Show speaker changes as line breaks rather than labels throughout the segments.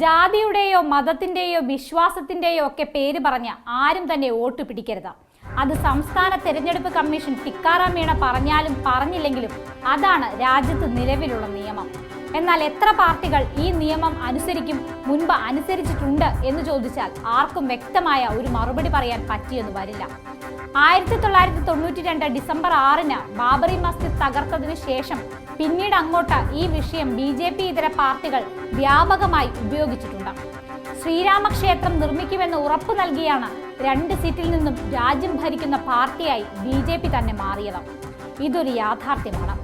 ജാതിയുടെയോ മതത്തിന്റെയോ വിശ്വാസത്തിന്റെയോ ഒക്കെ പേര് പറഞ്ഞ് ആരും തന്നെ വോട്ട് പിടിക്കരുത്. അത് സംസ്ഥാന തെരഞ്ഞെടുപ്പ് കമ്മീഷൻ ടിക്കാറാം മീണ പറഞ്ഞാലും പറഞ്ഞില്ലെങ്കിലും അതാണ് രാജ്യത്ത് നിലവിലുള്ള നിയമം. എന്നാൽ എത്ര പാർട്ടികൾ ഈ നിയമം അനുസരിക്കും മുൻപ് അനുസരിച്ചിട്ടുണ്ട് എന്ന് ചോദിച്ചാൽ ആർക്കും വ്യക്തമായ ഒരു മറുപടി പറയാൻ പറ്റിയെന്ന് വരില്ല. ആയിരത്തി തൊള്ളായിരത്തി തൊണ്ണൂറ്റി രണ്ട് ഡിസംബർ ആറിന് ബാബറി മസ്ജിദ് തകർത്തതിനു ശേഷം പിന്നീട് അങ്ങോട്ട് ഈ വിഷയം ബി ജെ പി ഇതര പാർട്ടികൾ വ്യാപകമായി ഉപയോഗിച്ചിട്ടുണ്ട്. ശ്രീരാമക്ഷേത്രം നിർമ്മിക്കുമെന്ന് ഉറപ്പു നൽകിയാണ് രണ്ട് സീറ്റിൽ നിന്നും രാജ്യം ഭരിക്കുന്ന പാർട്ടിയായി ബി ജെ പി തന്നെ മാറിയത്. ഇതൊരു യാഥാർത്ഥ്യമാണ്.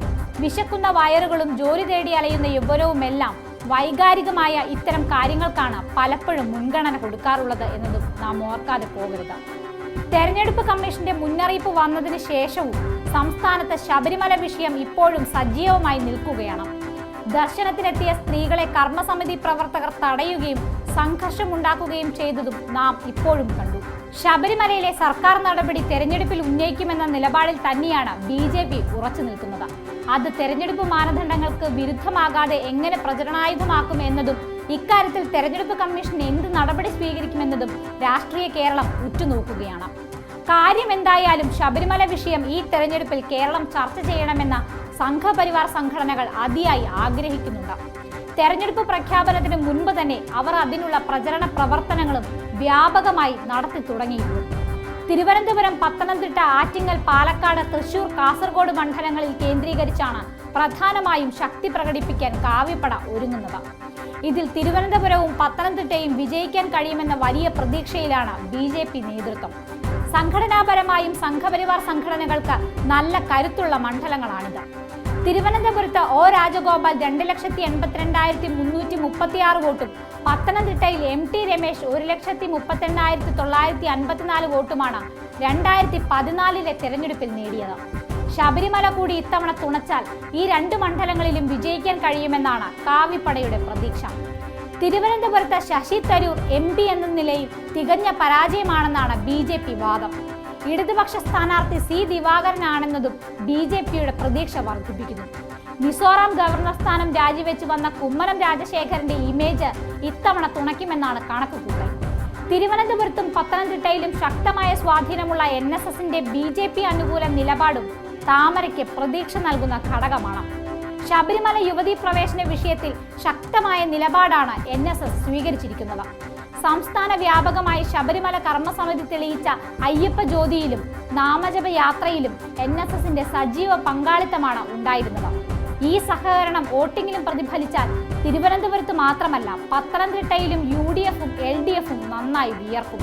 വിശക്കുന്ന വയറുകളും ജോലി തേടി അലയുന്ന യുവരവുമെല്ലാം വൈകാരികമായ ഇത്തരം കാര്യങ്ങൾക്കാണ് പലപ്പോഴും മുൻഗണന കൊടുക്കാറുള്ളത് എന്നതും നാം ഓർക്കാതെ പോകരുത്. തെരഞ്ഞെടുപ്പ് കമ്മീഷന്റെ മുന്നറിയിപ്പ് വന്നതിന് ശേഷവും സംസ്ഥാനത്ത് ശബരിമല വിഷയം ഇപ്പോഴും സജീവമായി നിൽക്കുകയാണ്. ദർശനത്തിനെത്തിയ സ്ത്രീകളെ കർമ്മസമിതി പ്രവർത്തകർ തടയുകയും സംഘർഷമുണ്ടാക്കുകയും ചെയ്തതും നാം ഇപ്പോഴും കണ്ടു. ശബരിമലയിലെ സർക്കാർ നടപടി തെരഞ്ഞെടുപ്പിൽ ഉന്നയിക്കുമെന്ന നിലപാടിൽ തന്നെയാണ് ബി ജെ പി ഉറച്ചു നിൽക്കുന്നത്. അത് തെരഞ്ഞെടുപ്പ് മാനദണ്ഡങ്ങൾക്ക് വിരുദ്ധമാകാതെ എങ്ങനെ പ്രചരണായുധമാക്കും എന്നതും ഇക്കാര്യത്തിൽ തെരഞ്ഞെടുപ്പ് കമ്മീഷൻ എന്ത് നടപടി സ്വീകരിക്കുമെന്നതും രാഷ്ട്രീയ കേരളം ഉറ്റുനോക്കുകയാണ്. കാര്യം എന്തായാലും ശബരിമല വിഷയം ഈ തെരഞ്ഞെടുപ്പിൽ കേരളം ചർച്ച ചെയ്യണമെന്ന സംഘപരിവാർ സംഘടനകൾ അതിയായി ആഗ്രഹിക്കുന്നുണ്ട്. തെരഞ്ഞെടുപ്പ് പ്രഖ്യാപനത്തിന് മുൻപ് തന്നെ അവർ അതിനുള്ള പ്രചരണ പ്രവർത്തനങ്ങളും വ്യാപകമായി നടത്തി തുടങ്ങിയിരുന്നു. തിരുവനന്തപുരം പത്തനംതിട്ട ആറ്റിങ്ങൽ പാലക്കാട് തൃശൂർ കാസർഗോഡ് മണ്ഡലങ്ങളിൽ കേന്ദ്രീകരിച്ചാണ് പ്രധാനമായും ശക്തി പ്രകടിപ്പിക്കാൻ കാവ്യപ്പട ഒരുങ്ങുന്നത്. ഇതിൽ തിരുവനന്തപുരവും പത്തനംതിട്ടയും വിജയിക്കാൻ കഴിയുമെന്ന വലിയ പ്രതീക്ഷയിലാണ് ബി നേതൃത്വം. സംഘടനാപരമായും സംഘപരിവാർ സംഘടനകൾക്ക് നല്ല കരുത്തുള്ള മണ്ഡലങ്ങളാണിത്. തിരുവനന്തപുരത്ത് ഒ രാജഗോപാൽ രണ്ട് ലക്ഷത്തി എൺപത്തിരണ്ടായിരത്തി മുന്നൂറ്റി മുപ്പത്തി ആറ് വോട്ടും പത്തനംതിട്ടയിൽ എം ടി രമേശ് ഒരു ലക്ഷത്തി മുപ്പത്തിരണ്ടായിരത്തി തൊള്ളായിരത്തി അൻപത്തിനാല് വോട്ടുമാണ് രണ്ടായിരത്തി പതിനാലിലെ തെരഞ്ഞെടുപ്പിൽ നേടിയത്. ശബരിമല കൂടി ഇത്തവണ തുണച്ചാൽ ഈ രണ്ട് മണ്ഡലങ്ങളിലും വിജയിക്കാൻ കഴിയുമെന്നാണ് കാവിപ്പടയുടെ പ്രതീക്ഷ. തിരുവനന്തപുരത്ത് ശശി തരൂർ എം പി എന്ന നിലയിൽ തികഞ്ഞ പരാജയമാണെന്നാണ് ബി ജെ പി വാദം. ഇടതുപക്ഷ സ്ഥാനാർത്ഥി സി ദിവാകരനാണെന്നതും ബി ജെ പിയുടെ പ്രതീക്ഷ വർദ്ധിപ്പിക്കുന്നു. മിസോറാം ഗവർണർ സ്ഥാനം രാജിവെച്ച് വന്ന കുമ്മനം രാജശേഖരന്റെ ഇമേജ് ഇത്തവണ തുണയ്ക്കുമെന്നാണ് കണക്കുകൂട്ടൽ. തിരുവനന്തപുരത്തും പത്തനംതിട്ടയിലും ശക്തമായ സ്വാധീനമുള്ള എൻ എസ് എസിന്റെ ബി ജെ പി അനുകൂല നിലപാടും താമരയ്ക്ക് പ്രതീക്ഷ നൽകുന്ന ഘടകമാണ്. ശബരിമല യുവതീ പ്രവേശന വിഷയത്തിൽ ശക്തമായ നിലപാടാണ് എൻ എസ് എസ് സ്വീകരിച്ചിരിക്കുന്നത്. സംസ്ഥാന വ്യാപകമായി ശബരിമല കർമ്മസമിതി തെളിയിച്ച അയ്യപ്പ ജ്യോതിയിലും നാമജപ യാത്രയിലും എൻ എസ് എസിന്റെ സജീവ പങ്കാളിത്തമാണ് ഉണ്ടായിരുന്നത്. ഈ സഹകരണം വോട്ടിങ്ങിലും പ്രതിഫലിച്ചാൽ തിരുവനന്തപുരത്ത് മാത്രമല്ല പത്തനംതിട്ടയിലും യു ഡി എഫും എൽ ഡി എഫും നന്നായി വിയർക്കും.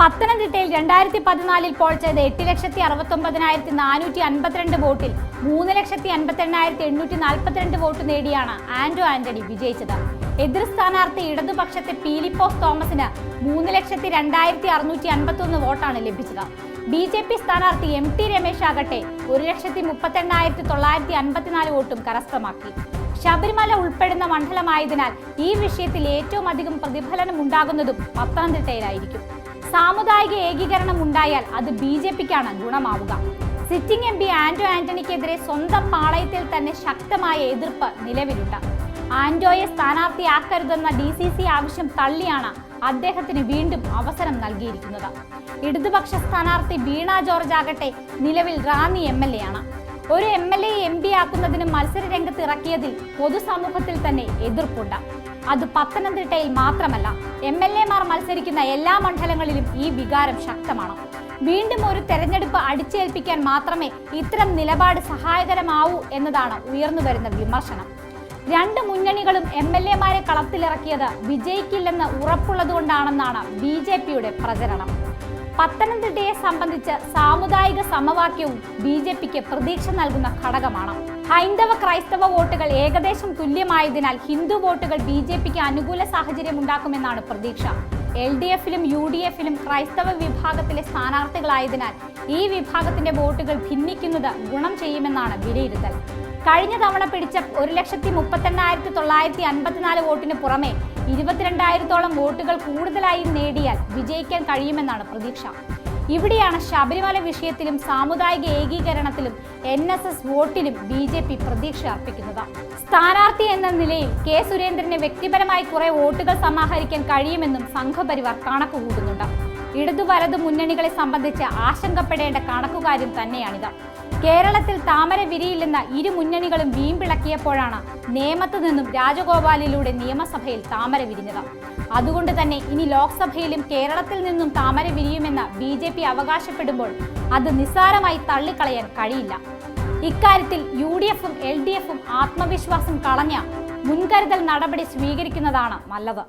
പത്തനംതിട്ടയിൽ രണ്ടായിരത്തി പതിനാലിൽ പോൾ ചെയ്ത എട്ട് ലക്ഷത്തി അറുപത്തി ഒമ്പതിനായിരത്തി നാനൂറ്റി അൻപത്തിരണ്ട് വോട്ടിൽ മൂന്ന് ലക്ഷത്തി അൻപത്തി എണ്ണായിരത്തി എണ്ണൂറ്റി നാൽപ്പത്തിരണ്ട് വോട്ട് നേടിയാണ് ആന്റോ ആന്റണി വിജയിച്ചത്. എതിർ സ്ഥാനാർത്ഥി ഇടതുപക്ഷത്തെ പീലിപ്പോസ് തോമസിന് മൂന്ന് ലക്ഷത്തി രണ്ടായിരത്തി അറുന്നൂറ്റി അൻപത്തി ഒന്ന് വോട്ടാണ് ലഭിച്ചത്. ബി ജെ പി സ്ഥാനാർത്ഥി എം ടി രമേശ് ആകട്ടെ ഒരു ലക്ഷത്തി മുപ്പത്തി എണ്ണായിരത്തി തൊള്ളായിരത്തി അൻപത്തിനാല് വോട്ടും കരസ്ഥമാക്കി. ശബരിമല ഉൾപ്പെടുന്ന മണ്ഡലമായതിനാൽ ഈ വിഷയത്തിൽ ഏറ്റവും അധികം പ്രതിഫലനം ഉണ്ടാകുന്നതും പത്തനംതിട്ടയിലായിരിക്കും. സാമുദായിക ഏകീകരണം ഉണ്ടായാൽ അത് ബി ജെ പിക്കാണ് ഗുണമാവുക. സിറ്റിംഗ് എം പി ആന്റോ ആന്റണിക്കെതിരെ സ്വന്തം പാളയത്തിൽ തന്നെ ശക്തമായ എതിർപ്പ് നിലവിലുണ്ട്. ആന്റോയെ സ്ഥാനാർത്ഥിയാക്കരുതെന്ന ഡി സി സി ആവശ്യം തള്ളിയാണ് അദ്ദേഹത്തിന് വീണ്ടും അവസരം നൽകിയിരിക്കുന്നത്. ഇടതുപക്ഷ സ്ഥാനാർത്ഥി വീണ ജോർജ് ആകട്ടെ നിലവിൽ റാന്നി എം എൽ എ ആണ്. ഒരു M L A M P ആക്കുന്നതിന് മത്സര രംഗത്ത് ഇറക്കിയതിൽ പൊതുസമൂഹത്തിൽ തന്നെ എതിർപ്പുണ്ട്. അത് പത്തനംതിട്ടയിൽ മാത്രമല്ല എം എൽ എമാർ മത്സരിക്കുന്ന എല്ലാ മണ്ഡലങ്ങളിലും ഈ വികാരം ശക്തമാണ്. വീണ്ടും ഒരു തെരഞ്ഞെടുപ്പ് അടിച്ചേൽപ്പിക്കാൻ മാത്രമേ ഇത്തരം നിലപാട് സഹായകരമാവൂ എന്നതാണ് ഉയർന്നു വരുന്ന വിമർശനം. രണ്ട് മുന്നണികളും എം എൽ എമാരെ കളത്തിലിറക്കിയത് വിജയിക്കില്ലെന്ന് ഉറപ്പുള്ളതുകൊണ്ടാണെന്നാണ് ബി ജെ പിയുടെ പ്രചരണം. പത്തനംതിട്ടയെ സംബന്ധിച്ച് സാമുദായിക സമവാക്യവും ബി ജെ പിക്ക് പ്രതീക്ഷ നൽകുന്ന ഘടകമാണ്. ഹൈന്ദവ ക്രൈസ്തവ വോട്ടുകൾ ഏകദേശം തുല്യമായതിനാൽ ഹിന്ദു വോട്ടുകൾ ബി ജെ പിക്ക് അനുകൂല സാഹചര്യം ഉണ്ടാക്കുമെന്നാണ് പ്രതീക്ഷ. എൽ ഡി എഫിലും യു ഡി എഫിലും ക്രൈസ്തവ വിഭാഗത്തിലെ സ്ഥാനാർത്ഥികളായതിനാൽ ഈ വിഭാഗത്തിന്റെ വോട്ടുകൾ ഭിന്നിക്കുന്നത് ഗുണം ചെയ്യുമെന്നാണ് വിലയിരുത്തൽ. കഴിഞ്ഞ തവണ പിടിച്ച ഒരു ലക്ഷത്തി മുപ്പത്തെണ്ണായിരത്തി തൊള്ളായിരത്തി അൻപത്തിനാല് വോട്ടിന് പുറമെ ഇരുപത്തിരണ്ടായിരത്തോളം വോട്ടുകൾ കൂടുതലായി നേടിയാൽ വിജയിക്കാൻ കഴിയുമെന്നാണ് പ്രതീക്ഷ. ഇവിടെയാണ് ശബരിമല വിഷയത്തിലും സാമുദായിക ഏകീകരണത്തിലും എൻ എസ് എസ് വോട്ടിലും ബി ജെ പി പ്രതീക്ഷ അർപ്പിക്കുന്നത്. സ്ഥാനാർത്ഥി എന്ന നിലയിൽ കെ സുരേന്ദ്രന് വ്യക്തിപരമായി കുറെ വോട്ടുകൾ സമാഹരിക്കാൻ കഴിയുമെന്നും സംഘപരിവാർ കണക്കുകൂട്ടുന്നുണ്ട്. ഇടതു വലതു മുന്നണികളെ സംബന്ധിച്ച് ആശങ്കപ്പെടേണ്ട കണക്കുകാര്യം തന്നെയാണിത്. കേരളത്തിൽ താമര വിരിയില്ലെന്ന ഇരു മുന്നണികളും വീമ്പിളക്കിയപ്പോഴാണ് നേമത്ത് നിന്നും രാജഗോപാലിലൂടെ നിയമസഭയിൽ താമര വിരിഞ്ഞത്. അതുകൊണ്ട് തന്നെ ഇനി ലോക്സഭയിലും കേരളത്തിൽ നിന്നും താമര വിരിയുമെന്ന് ബി ജെ പി അവകാശപ്പെടുമ്പോൾ അത് നിസ്സാരമായി തള്ളിക്കളയാൻ കഴിയില്ല. ഇക്കാര്യത്തിൽ യു ഡി എഫും എൽ ഡി എഫും ആത്മവിശ്വാസം കളഞ്ഞ മുൻകരുതൽ നടപടി സ്വീകരിക്കുന്നതാണ് നല്ലത്.